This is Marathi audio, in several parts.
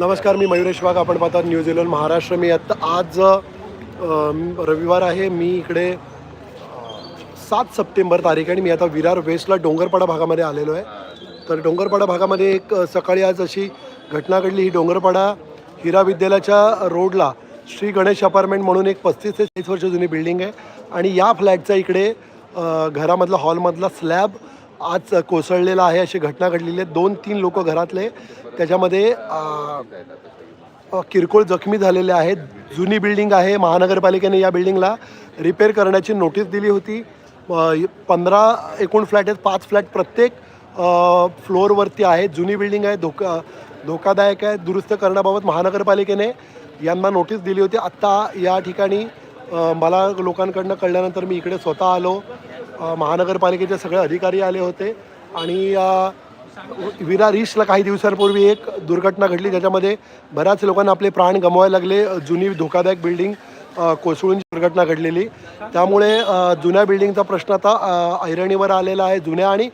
नमस्कार मी मयुरेश वाघ. आपण पाहतात न्यूझीलंड महाराष्ट्र. मी आत्ता आज रविवार आहे. मी इकडे सात सप्टेंबर तारीख आणि मी आता विरार वेस्टला डोंगरपाडा भागामध्ये आलेलो आहे. तर डोंगरपाडा भागामध्ये एक सकाळी आज अशी घटना घडली. ही डोंगरपाडा हिरा विद्यालयाच्या रोडला श्री गणेश अपार्टमेंट म्हणून एक पस्तीस ते चाळीस वर्ष जुनी बिल्डिंग आहे. आणि या फ्लॅटचा इकडे घरामधला हॉलमधला स्लॅब आज कोसळलेला आहे अशी घटना घडलेली आहे. दोन तीन लोक घरातले त्याच्यामध्ये किरकोळ जखमी झालेले आहेत. जुनी बिल्डिंग आहे. महानगरपालिकेने या बिल्डिंगला रिपेअर करण्याची नोटीस दिली होती. पंधरा एकूण फ्लॅट आहेत. पाच फ्लॅट प्रत्येक फ्लोअरवरती आहेत. जुनी बिल्डिंग आहे. धोका धोकादायक आहे. दुरुस्त करण्याबाबत महानगरपालिकेने यांना नोटीस दिली होती. आत्ता या ठिकाणी मला लोकांकडनं कळल्यानंतर मी इकडे स्वतः आलो. महानगरपालिकेचे सगळे अधिकारी आले होते. आणि विरा रिशला काही दिवसांपूर्वी एक दुर्घटना घडली. ज्याच्यामध्ये बऱ्याच लोकांना आपले प्राण गमवायला लागले. जुनी धोकादायक बिल्डिंग कोसळून दुर्घटना घडलेली. त्यामुळे जुन्या बिल्डिंगचा प्रश्न आता ऐरणीवर आलेला आहे. जुन्या आणि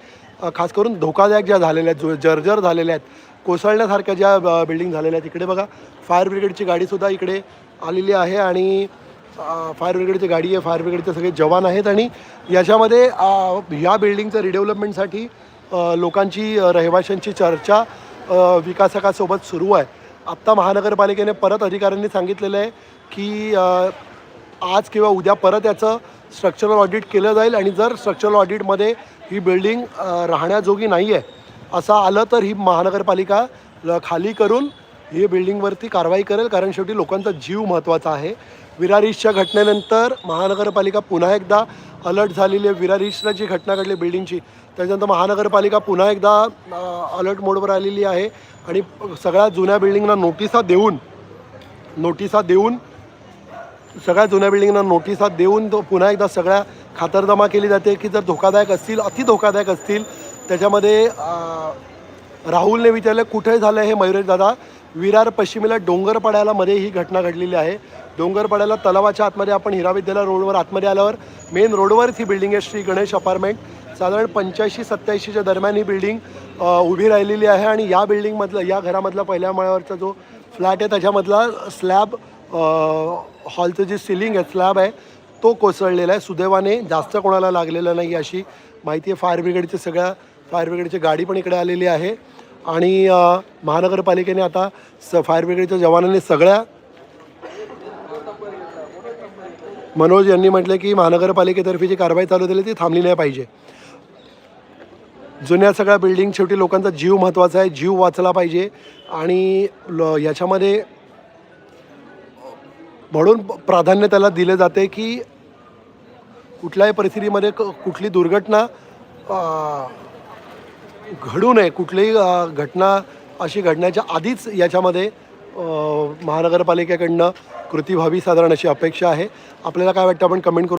खास करून धोकादायक ज्या झालेल्या आहेत जो जर्जर झालेल्या आहेत कोसळण्यासारख्या ज्या बिल्डिंग झालेल्या आहेत इकडे बघा. फायर ब्रिगेडची गाडीसुद्धा इकडे आलेली आहे. आणि फायर ब्रिगेडची गाडी आहे फायर ब्रिगेडचे सगळे जवान आहेत आणि याच्यामध्ये या ह्या बिल्डिंगचं रिडेव्हलपमेंटसाठी लोकांची रहिवाशांची चर्चा विकासकासोबत सुरू आहे. आत्ता महानगरपालिकेने परत अधिकाऱ्यांनी सांगितलेलं आहे की आज किंवा उद्या परत याचं स्ट्रक्चरल ऑडिट केलं जाईल आणि जर स्ट्रक्चरल ऑडिटमध्ये ही बिल्डिंग राहण्याजोगी नाही आहे असं आलं तर ही महानगरपालिका ल- खाली करून ही बिल्डिंगवरती कारवाई करेल कारण शेवटी लोकांचा जीव महत्त्वाचा आहे. विरार घटनेनंतर महानगरपालिका पुन्हा एकदा अलर्ट झालेली आहे. विरार जी घटना घडली बिल्डिंगची त्याच्यानंतर महानगरपालिका पुन्हा एकदा अलर्ट मोडवर आलेली आहे. आणि सगळ्या जुन्या बिल्डिंगना नोटिसा देऊन नोटिसा देऊन सगळ्या जुन्या बिल्डिंगना नोटिसा देऊन तो पुन्हा एकदा सगळ्या खातरजमा केली जाते की जर धोकादायक असतील अति धोकादायक असतील त्याच्यामध्ये राहुलने विचारलं कुठे झालं हे मयुरेश दादा? विरार पश्चिमेला डोंगरपाड्याला मध्ये ही घटना घडलेली आहे. डोंगरपाड्याला तलावाच्या आतमध्ये आपण हिरा विद्यालय रोडवर आतमध्ये आल्यावर मेन रोडवरच ही बिल्डिंग आहे श्री गणेश अपार्टमेंट साधारण पंच्याऐंशी सत्याऐंशीच्या दरम्यान ही बिल्डिंग उभी राहिलेली आहे आणि या बिल्डिंगमधलं या घरामधला पहिल्या माळ्यावरचा जो फ्लॅट आहे त्याच्यामधला स्लॅब हॉलचं जे सिलिंग आहे स्लॅब आहे तो कोसळलेला आहे. सुदैवाने जास्त कोणाला लागलेला नाही अशी माहिती आहे. फायर ब्रिगेडची सगळ्या फायर ब्रिगेडची गाडी पण इकडे आलेली आहे. आणि महानगरपालिकेने आता स फायर ब्रिगेडच्या जवानांनी सगळ्या मनोज यांनी म्हटलं की महानगरपालिकेतर्फे जी कारवाई चालू झाली ती थांबली नाही पाहिजे. जुन्या सगळ्या बिल्डिंग शेवटी लोकांचा जीव महत्त्वाचा आहे जीव वाचला पाहिजे आणि ल याच्यामध्ये म्हणून प्राधान्य त्याला दिले जाते की कुठल्याही परिस्थितीमध्ये क कुठली दुर्घटना घडू नये कुठलीही घटना अशी घडण्याच्या आधीच याच्यामध्ये महानगरपालिकेकडनं कृती व्हावी साधारण अशी अपेक्षा आहे. आपल्याला काय वाटतं आपण कमेंट करू